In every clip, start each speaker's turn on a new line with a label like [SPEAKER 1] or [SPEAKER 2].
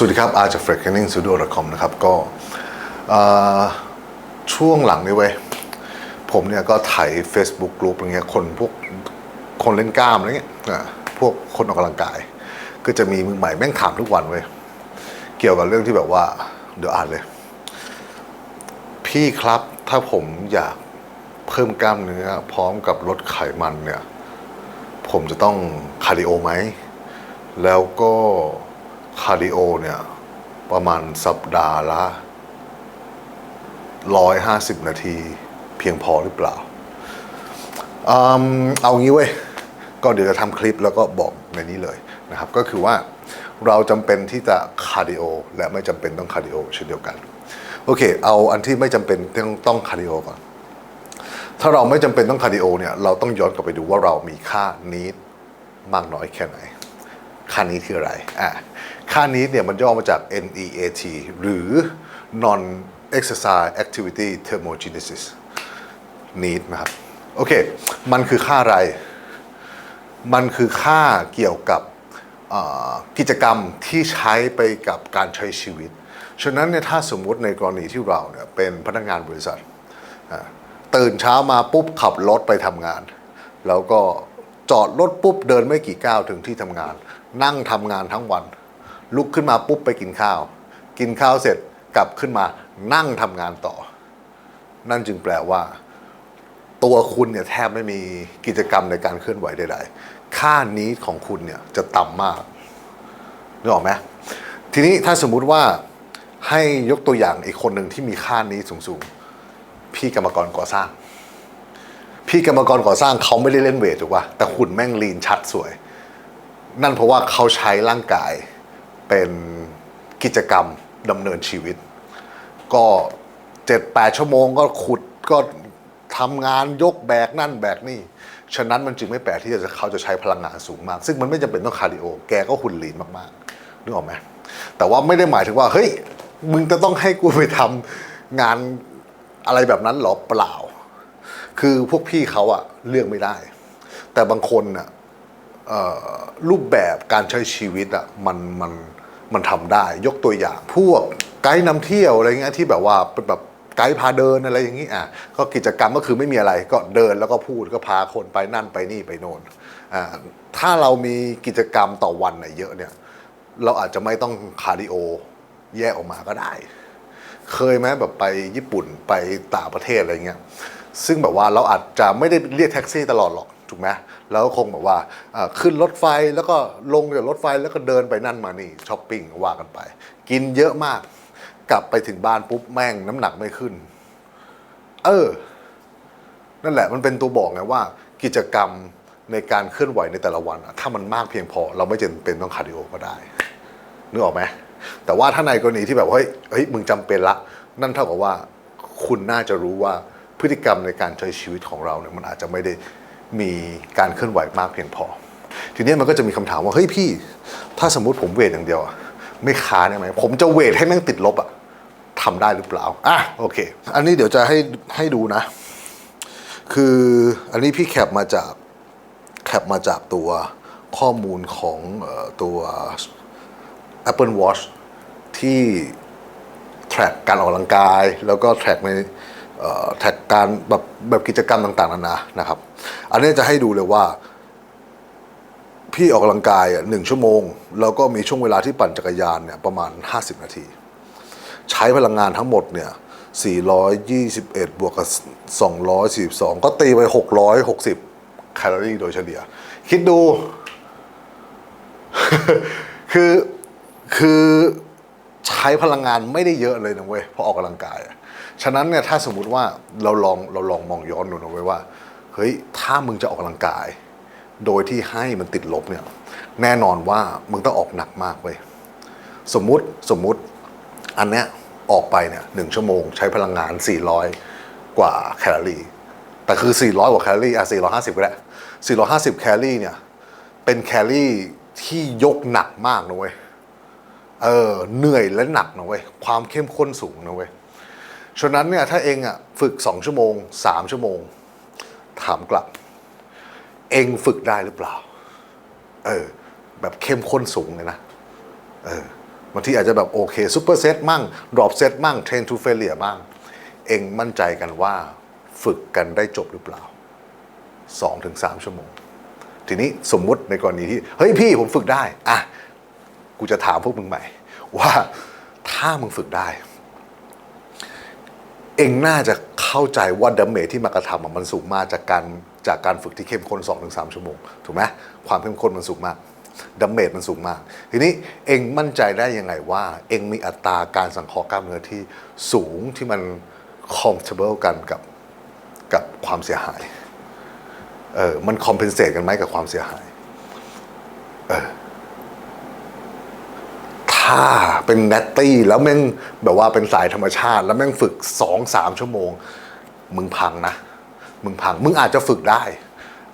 [SPEAKER 1] สวัสดีครับอาจาก f r e a k e n i n g Studio com นะครับก็ช่วงหลังนี้เว้ยผมเนี่ยก็ถ่าย Facebook กลุ่มอะไรเงี้ยคนพวกคนเล่นกล้ามอะไรเงี้ยพวกคนออกกำลังกาย ก็จะมีมือใหม่แม่งถามทุกวันเว้ยเกี่ยวกับเรื่องที่แบบว่า เดี๋ยวอ่านเลย พี่ครับถ้าผมอยากเพิ่มกล้ามเนื้อพร้อมกับลดไขมันเนี่ย ผมจะต้องคาร์ดิโอไหม แล้วก็ คาร์ดิโอเนี่ย ประมาณสัปดาห์ละร้อยห้าสิบนาทีเพียงพอหรือเปล่าอเอางี้เว้ย ก็เดี๋ยวจะทำคลิปแล้วก็บอกในนี้เลยนะครับ ก็คือว่าเราจำเป็นที่จะคาร์ดิโอและไม่จำเป็นต้องคาร์ดิโอเช่นเดียวกัน โอเค เอาอันที่ไม่จำเป็นต้องต้องคาร์ดิโอก่อน ถ้าเราไม่จำเป็นต้องคาร์ดิโอเนี่ย เราต้องย้อนกลับไปดูว่าเรามีค่านี้มากน้อยแค่ไหน ค่านี้คืออะไรอะค่านี้เนี่ยมันย่อมาจาก NEAT หรือ non exercise activity thermogenesis need นะครับ โอเค มันคือค่าอะไร มันคือค่าเกี่ยวกับกิจกรรมที่ใช้ไปกับการใช้ชีวิต ฉะนั้นเนี่ยถ้าสมมุติในกรณีที่เราเนี่ยเป็นพนักงานบริษัทอะตื่นเช้ามาปุ๊บขับรถไปทำงาน แล้วก็ จอดรถปุ๊บเดินไม่กี่ก้าวถึงที่ทำงาน นั่งทำงานทั้งวัน ลุกขึ้นมาปุ๊บไปกินข้าว กินข้าวเสร็จกลับขึ้นมานั่งทำงานต่อ นั่นจึงแปลว่า ตัวคุณเนี่ยแทบไม่มีกิจกรรมในการเคลื่อนไหวใดๆค่านี้ของคุณเนี่ยจะต่ำมากนึกออกไหมทีนี้ถ้าสมมุติว่าให้ยกตัวอย่างอีกคนหนึ่งที่มีค่านี้สูงๆ พี่กรรมกรก่อสร้าง พี่กรรมกรก่อสร้างเขาไม่ได้เล่นเวทถูกป่ะแต่หุ่นแม่งลีนชัดสวย นั่นเพราะว่าเขาใช้ร่างกายเป็นกิจกรรมดำเนินชีวิต ก็เจ็ดแปดชั่วโมงก็ขุดก็ทำงานยกแบกนั่นแบกนี่ ฉะนั้นมันจึงไม่แปลกที่จะเขาจะใช้พลังงานสูงมาก ซึ่งมันไม่จำเป็นต้องคาร์ดิโอ แกก็หุ่นลีนมากๆนึกออกไหมแต่ว่าไม่ได้หมายถึงว่า เฮ้ย มึงจะต้องให้กูไปทำงานอะไรแบบนั้นหรอเปล่า คือพวกพี่เขาอะเลือกไม่ได้ แต่บางคนอะรูปแบบการใช้ชีวิตอะมันมันมันทำได้ ยกตัวอย่าง พวกไกด์นำเที่ยวอะไรเงี้ยที่แบบว่าเป็นแบบไกด์พาเดินอะไรอย่างงี้อะก็กิจกรรมก็คือไม่มีอะไรก็เดินแล้วก็พูดก็พาคนไปนั่นไปนี่ไปโน่นอ่าถ้าเรามีกิจกรรมต่อวันน่ะเยอะเนี่ย เราอาจจะไม่ต้องคาร์ดิโอแยกออกมาก็ได้ เคยไหมแบบไปญี่ปุ่นไปต่างประเทศอะไรเงี้ย ซึ่งแบบว่าเราอาจจะไม่ได้เรียกแท็กซี่ตลอดหรอกถูกไหมแล้วคงแบบว่าขึ้นรถไฟแล้วก็ลงจากรถไฟแล้วก็เดินไปนั่นมานี่ช้อปปิ้งว่ากันไป กินเยอะมาก กลับไปถึงบ้านปุ๊บแม่งน้ำหนักไม่ขึ้น เออ นั่นแหละมันเป็นตัวบอกไงว่า กิจกรรมในการเคลื่อนไหวในแต่ละวัน ถ้ามันมากเพียงพอ เราไม่จำเป็นต้องคาร์ดิโอก็ได้นึกออกไหมแต่ว่าถ้าในกรณีที่แบบเฮ้ยเฮ้ยมึงจำเป็นละ นั่นเท่ากับว่า คุณน่าจะรู้ว่า พฤติกรรมในการใช้ชีวิตของเราเนี่ยมันอาจจะไม่ได้มีการเคลื่อนไหวมากเพียงพอ ทีนี้มันก็จะมีคำถามว่าเฮ้ยพี่ ถ้าสมมุติผมเวทอย่างเดียวไม่ค้าได้ไหมผมจะเวทให้แม่งติดลบอะทำได้หรือเปล่าอะโอเค อันนี้เดี๋ยวจะให้ให้ดูนะ คืออันนี้พี่แคปมาจากแคปมาจากตัวข้อมูลของตัว Apple Watch ที่ track การออกกำลังกาย แล้วก็ track ใน เอ่อ track การแบบแบบกิจกรรมต่างๆนานานะครับ อันนี้จะให้ดูเลยว่า พี่ออกกำลังกายอะหนึ่งชั่วโมง แล้วก็มีช่วงเวลาที่ปั่นจักรยานเนี่ยประมาณ 50 นาที ใช้พลังงานทั้งหมดเนี่ย421 บวกกับ242 ก็ตีไป 660 แคลอรี่โดยเฉลี่ย คิดดู คือ คือใช้พลังงานไม่ได้เยอะเลยนะเว้ยพราะออกกำลังกายอะ ฉะนั้นเนี่ยถ้าสมมุติว่าเราลองเราลองมองย้อนดูนะเว้ว่าเฮ้ยถ้ามึงจะออกกำลังกาย โดยที่ให้มันติดลบเนี่ยแน่นอนว่ามึงต้องออกหนักมากเว้ยสมมุติสมมุติอันเนี้ยออกไปเนี่ยหนึ่งชั่วโมงใช้พลังงาน 400 กว่าแคลอรี่แต่คือ 400 กว่าแคลอรี่อะ450 ก็ได้ 450 แคลอรี่เนี่ยเป็นแคลอรี่ที่ยกหนักมากนะเว้ยเออเหนื่อยและหนักนะเว้ยความเข้มข้นสูงนะเว้ย ฉะนั้นเนี่ยถ้าเองอะฝึก 2 ชั่วโมง 3 ชั่วโมง ถามกลับ เองฝึกได้หรือเปล่า เออ แบบเข้มข้นสูงเลยนะ เออบางทีอาจจะแบบโอเคซูเปอร์เซตมั่งดรอปเซตมั่งเทรนทูเฟเลียบ้างเองมั่นใจกันว่าฝึกกันได้จบหรือเปล่า 2-3 ชั่วโมง ทีนี้สมมุติในกรณีที่ เฮ้ยพี่ผมฝึกได้ อะ กูจะถามพวกมึงใหม่ ว่าถ้ามึงฝึกได้ เองน่าจะเข้าใจว่าดัมเมจที่มากระทำมันสูงมากจากการจากการฝึกที่เข้มข้น2-3 ชั่วโมง ถูกไหมความเข้มข้นมันสูงมากดัมเมจมันสูงมาก ทีนี้เองมั่นใจได้ยังไงว่า เองมีอัตราการสังเคราะห์กล้ามเนื้อที่สูงที่มัน comfortable กันกับกับความเสียหาย เออ มัน compensate กันไหมกับความเสียหาย ถ้าเป็นแนตตี้แล้วแม่งแบบว่าเป็นสายธรรมชาติ แล้วแม่งฝึกสองสามชั่วโมง มึงพังนะ มึงพัง มึงอาจจะฝึกได้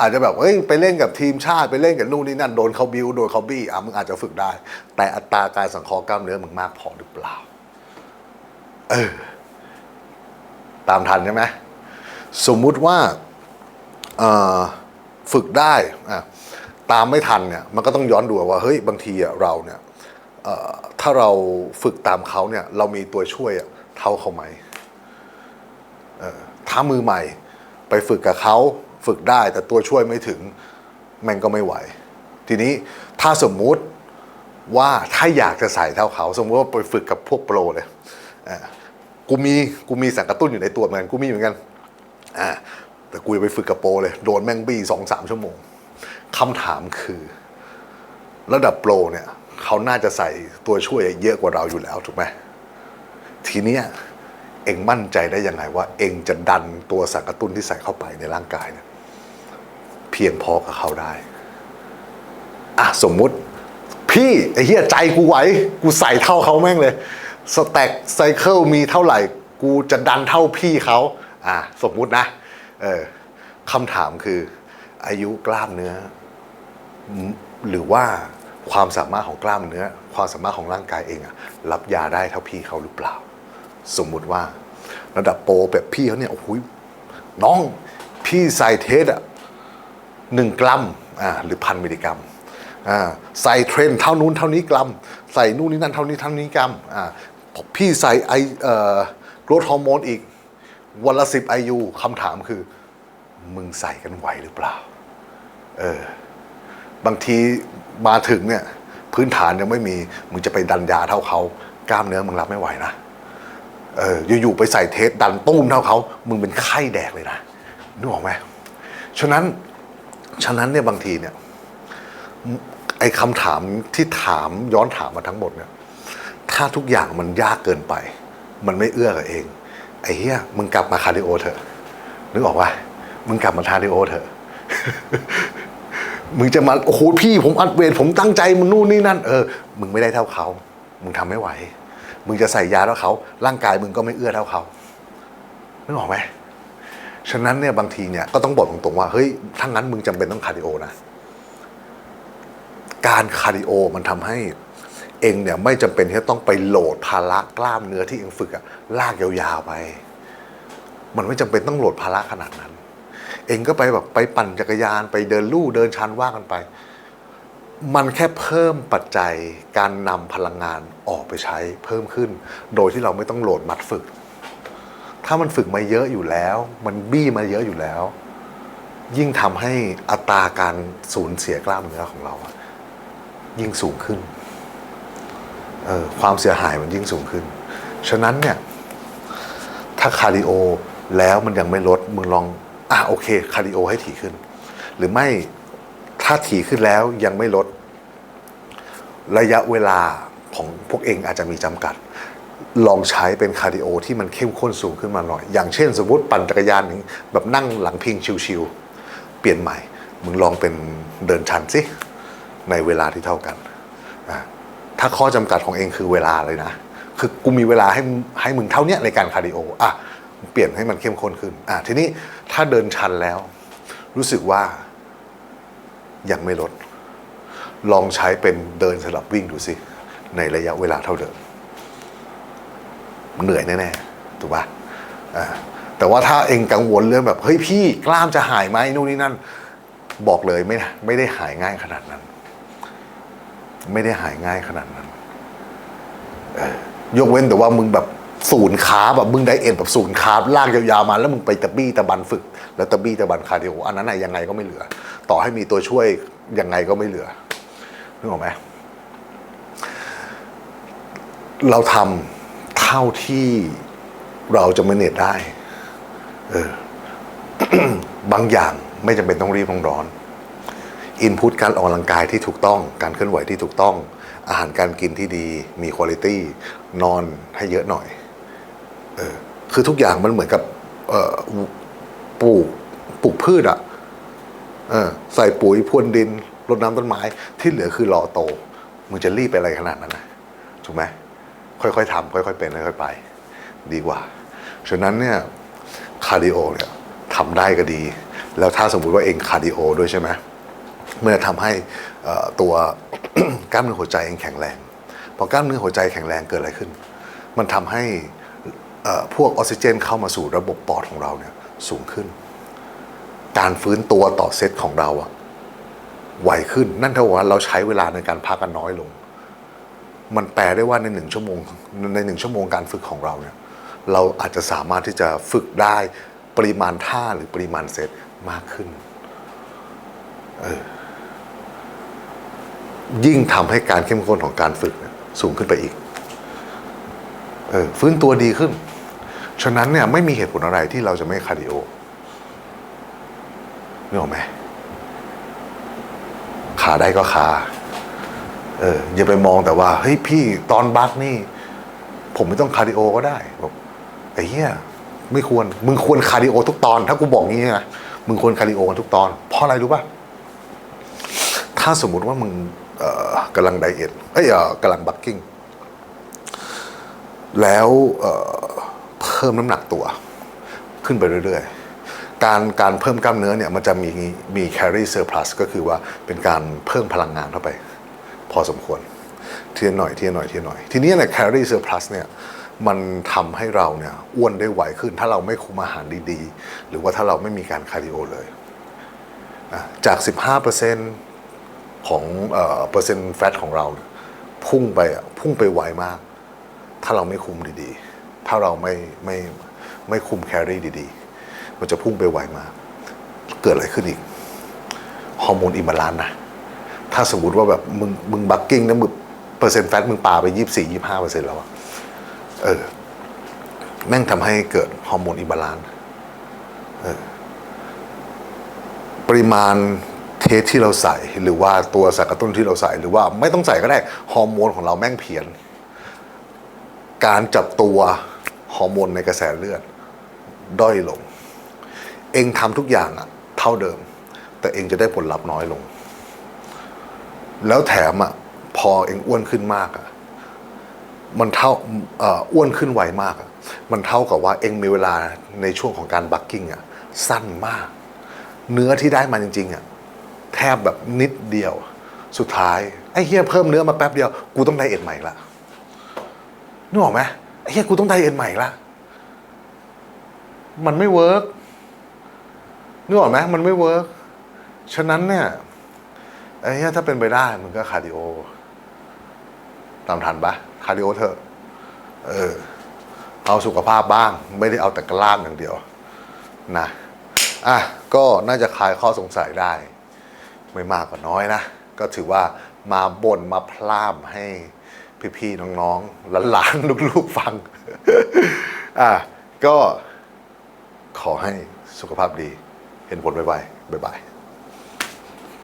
[SPEAKER 1] อาจจะแบบเฮ้ยไปเล่นกับทีมชาติไปเล่นกับนู่นนี่นั่นโดนเขาบิวโดนเขาบี้อะมึงอาจจะฝึกได้ แต่อัตราการสังเคราะห์กล้ามเนื้อมึงมากพอหรือเปล่า เออ ตามทันใช่ไหมสมมุติว่าเออฝึกได้อะตามไม่ทันเนี่ยมันก็ต้องย้อนดูว่าเฮ้ยบางทีอะเราเนี่ย ถ้าเราฝึกตามเขาเนี่ย เรามีตัวช่วยเท่าเขาไหมเออถ้ามือใหม่ไปฝึกกับเขาฝึกได้แต่ตัวช่วยไม่ถึงแมันก็ไม่ไหว ทีนี้ถ้าสมมุติว่าถ้าอยากจะใส่เท่าเขา สมมติว่าไปฝึกกับพวกโปรเลยกูมีกูมีสารกระตุ้นอยู่ในตัวเหมือนกันกูมีเหมือนกันแต่กูไปฝึกกับโปรเลยโดนแม่งบี้สองสามชั่วโมงคำถามคือ ระดับโปรเนี่ย เขาน่าจะใส่ตัวช่วยเยอะกว่าเราอยู่แล้วถูกไหมทีเนี้ยเองมั่นใจได้ยังไงว่า เองจะดันตัวสารกระตุ้นที่ใส่เข้าไปในร่างกายเนี่ยเพียงพอกับเขาได้อะสมมุติ พี่ไอ้เหี้ยใจกูไหว กูใส่เท่าเขาแม่งเลยสแต็กไซเคิลมีเท่าไหร่ กูจะดันเท่าพี่เขาอะสมมุตินะเออคำถามคือ อายุกล้ามเนื้อ หรือว่า ความสามารถของกล้ามเนื้อ ความสามารถของร่างกายเองอะรับยาได้เท่าพี่เขาหรือเปล่า สมมุติว่าระดับโปรแบบพี่เขาเนี่ยโอ้โหน้องพี่ใส่เทสอะหนึ่งกรัมอ่าหรือพันมิลลิกรัมอ่าใส่เทรนเท่านู้นเท่านี้กรัม ใส่นู่นนี่นั่นเท่านี้เท่านี้กรัมอ่าพี่ใส่ไอเอ่อโกรทฮอร์โมนอีกวันละสิบไอยูคำถามคือ มึงใส่กันไหวหรือเปล่า เออบางที มาถึงเนี่ยพื้นฐานยังไม่มีมึงจะไปดันยาเท่าเขากล้ามเนื้อมึงรับไม่ไหวนะเอออยู่ๆไปใส่เทสดันตุ้มเท่าเขามึงเป็นไข้แดกเลยนะนึกออกไหมฉะนั้นฉะนั้นเนี่ยบางทีเนี่ยไอ้คำถามที่ถามย้อนถามมาทั้งหมดเนี่ยถ้าทุกอย่างมันยากเกินไป มันไม่เอื้อกับเอง ไอ้เหี้ยมึงกลับมาคาร์ดิโอเถอะนึกออกว่ามึงกลับมาคาร์ดิโอเถอะ มึงจะมาโอ้โหพี่ผมอัดเวทผมตั้งใจมึงนู่นนี่นั่นเออมึงไม่ได้เท่าเขา มึงทำไม่ไหว มึงจะใส่ยาเท่าเขา ร่างกายมึงก็ไม่เอื้อเท่าเขานึกออกไหมฉะนั้นเนี่ยบางทีเนี่ยก็ต้องบอกตรงๆว่าเฮ้ยถ้างั้นมึงจำเป็นต้องคาร์ดิโอนะการคาร์ดิโอมันทำให้เองเนี่ยไม่จำเป็นที่ต้องไปโหลดภาระกล้ามเนื้อที่เองฝึกอะลากยาวๆไป มันไม่จำเป็นต้องโหลดภาระขนาดนั้น เองก็ไปแบบไปปั่นจักรยานไปเดินลู่เดินชันว่ากันไป มันแค่เพิ่มปัจจัยการนำพลังงานออกไปใช้เพิ่มขึ้น โดยที่เราไม่ต้องโหลดมัดฝึก ถ้ามันฝึกมาเยอะอยู่แล้ว มันบี้มาเยอะอยู่แล้ว ยิ่งทำให้อัตราการสูญเสียกล้ามเนื้อของเรายิ่งสูงขึ้นออความเสียหายมันยิ่งสูงขึ้น ฉะนั้นเนี่ย ถ้าคาร์ดิโอแล้วมันยังไม่ลด มึงลอง อะโอเคคาร์ดิโอให้ถี่ขึ้น หรือไม่ถ้าถี่ขึ้นแล้วยังไม่ลด ระยะเวลาของพวกเองอาจจะมีจำกัด ลองใช้เป็นคาร์ดิโอที่มันเข้มข้นสูงขึ้นมาหน่อย อย่างเช่น สมมติปั่นจักรยานแบบนั่งหลังพิงชิวๆเปลี่ยนใหม่ มึงลองเป็นเดินชันสิในเวลาที่เท่ากันอะถ้าข้อจำกัดของเองคือเวลาเลยนะ คือกูมีเวลาให้ให้มึงเท่านี้ในการคาร์ดิโออะ เปลี่ยนให้มันเข้มข้นขึ้น อะทีนี้ถ้าเดินชันแล้ว รู้สึกว่ายังไม่ลด ลองใช้เป็นเดินสลับวิ่งดูสิในระยะเวลาเท่าเดิม เหนื่อยแน่ๆถูกปะอ่าแต่ว่าถ้าเองกังวลเรื่องแบบเฮ้ยพี่กล้ามจะหายไหมนู่นนี่นั่น บอกเลยไม่ไม่ได้หายง่ายขนาดนั้น ไม่ได้หายง่ายขนาดนั้นยกเว้นแต่ว่ามึงแบบ ศูนย์คาร์บแบบมึงไดเอทแบบศูนย์คาร์บลากยาวๆมาแล้วมึงไปตะบี้ตะบันฝึก แล้วตะบี้ตะบันคาร์ดิโออันนั้นน่ะยังไงก็ไม่เหลือ ต่อให้มีตัวช่วยยังไงก็ไม่เหลือนึกออกไหมเราทำเท่าที่เราจะมเนตได้เออบางอย่างไม่จำเป็นต้องรีบต้องร้อนอินพุตการออกกำลังกายที่ถูกต้อง การเคลื่อนไหวที่ถูกต้อง อาหารการกินที่ดี มีคุณภาพนอนให้เยอะหน่อย คือทุกอย่างมันเหมือนกับปลูกปลูกพืชอะใส่ปุ๋ยพรวนดินรดน้ำต้นไม้ที่เหลือคือรอโตมึงจะรีบไปอะไรขนาดนั้นนะถูกไหมค่อยๆทำค่อยๆเป็นค่อยๆไป ดีกว่า ฉะนั้นเนี่ยคาร์ดิโอเนี่ยทำได้ก็ดี แล้วถ้าสมมุติว่าเองคาร์ดิโอด้วยใช่ไหมเมื่อทำให้ตัวกล้ามเนื้อหัวใจเองแข็งแรงพอกล้ามเนื้อหัวใจแข็งแรงเกิดอะไรขึ้น มันทำให้ พวกออกซิเจนเข้ามาสู่ระบบปอดของเราเนี่ยสูงขึ้น การฟื้นตัวต่อเซตของเราอะไวขึ้น นั่นเท่ากับว่าเราใช้เวลาในการพักกันน้อยลง มันแปลได้ว่าในหนึ่งชั่วโมงในหนึ่งชั่วโมงการฝึกของเราเนี่ยเราอาจจะสามารถที่จะฝึกได้ปริมาณท่าหรือปริมาณเซตมากขึ้นออยิ่งทำให้การเข้มข้นของการฝึกสูงขึ้นไปอีกออฟื้นตัวดีขึ้น ฉะนั้นเนี่ยไม่มีเหตุผลอะไรที่เราจะไม่คาร์ดิโอนึกออกไหมขาได้ก็ขาเอออย่าไปมองแต่ว่าเฮ้ยพี่ตอนบักนี่ ผมไม่ต้องคาร์ดิโอก็ได้บอกไอ้เหี้ยไม่ควร มึงควรคาร์ดิโอทุกตอน ถ้ากูบอกงี้นะมึงควรคาร์ดิโอกันทุกตอน เพราะอะไรรู้ป่ะ ถ้าสมมุติว่ามึงกำลังไดเอทเอ้ยเอ่อกำลังบักกิ้ง แล้วเอ่อเพิ่มน้ำหนักตัว ขึ้นไปเรื่อยๆ การการเพิ่มกล้ามเนื้อเนี่ยมันจะมีมีแคลอรี่เซอร์พลัสก็คือว่าเป็นการเพิ่มพลังงานเข้าไป พอสมควรเทียนหน่อยเทียนหน่อยเทียนหน่อย ทีนี้เนี่ยแคลอรี่เซอร์พลัสเนี่ยมันทำให้เราเนี่ยอ้วนได้ไวขึ้น ถ้าเราไม่คุมอาหารดีๆ หรือว่าถ้าเราไม่มีการคาร์ดิโอเลย จาก 15%ของเอ่อเปอร์เซ็นต์แฟตของเรา พุ่งไปอะพุ่งไปไวมาก ถ้าเราไม่คุมดีๆ ถ้าเราไม่ไม่ไม่คุมแครี่ดีๆ มันจะพุ่งไปไวมาก เกิดอะไรขึ้นอีก ฮอร์โมนอิมบาลานซ์นะ ถ้าสมมติว่าแบบมึงมึงบักกิ้งนะมึงเปอร์เซ็นต์แฟตมึงปาไปยี่สี่ยี่ห้าเปอร์เซ็นต์แล้วอะเออ แม่งทำให้เกิดฮอร์โมนอิมบาลานซ์เออปริมาณเทสที่เราใส่หรือว่าตัวสารกระตุ้นที่เราใส่หรือว่าไม่ต้องใส่ก็ได้ ฮอร์โมนของเราแม่งเพี้ยน การจับตัว ฮอร์โมนในกระแสเลือด ด้อยลง เองทำทุกอย่างอะเท่าเดิม แต่เองจะได้ผลลัพธ์น้อยลง แล้วแถมอะพอเองอ้วนขึ้นมากอะมันเท่าอ้วนขึ้นไวมากอะมันเท่ากับว่าเองมีเวลาในช่วงของการบักกิ้งอะสั้นมาก เนื้อที่ได้มาจริงๆอะแทบแบบนิดเดียว สุดท้ายไอ้เฮียเพิ่มเนื้อมาแป๊บเดียว กูต้องไดเอทใหม่ละนึกออกไหม เฮียกูต้องไดเอทใหม่ละมันไม่เวิร์กนึกออกไหมมันไม่เวิร์กฉะนั้นเนี่ยไอ้เนี้ยถ้าเป็นไปได้มึงก็คาร์ดิโอ ตามทันปะคาร์ดิโอเถอะ เออ เอาสุขภาพบ้าง ไม่ได้เอาแต่กล้ามอย่างเดียว นะอะก็น่าจะคลายข้อสงสัยได้ ไม่มากก็น้อยนะ ก็ถือว่ามาบ่นมาพล่ามให้ พี่ๆน้องๆหลานๆลูกๆฟังอะก็ขอให้สุขภาพดี เห็นผลไวๆบ๊ายบาย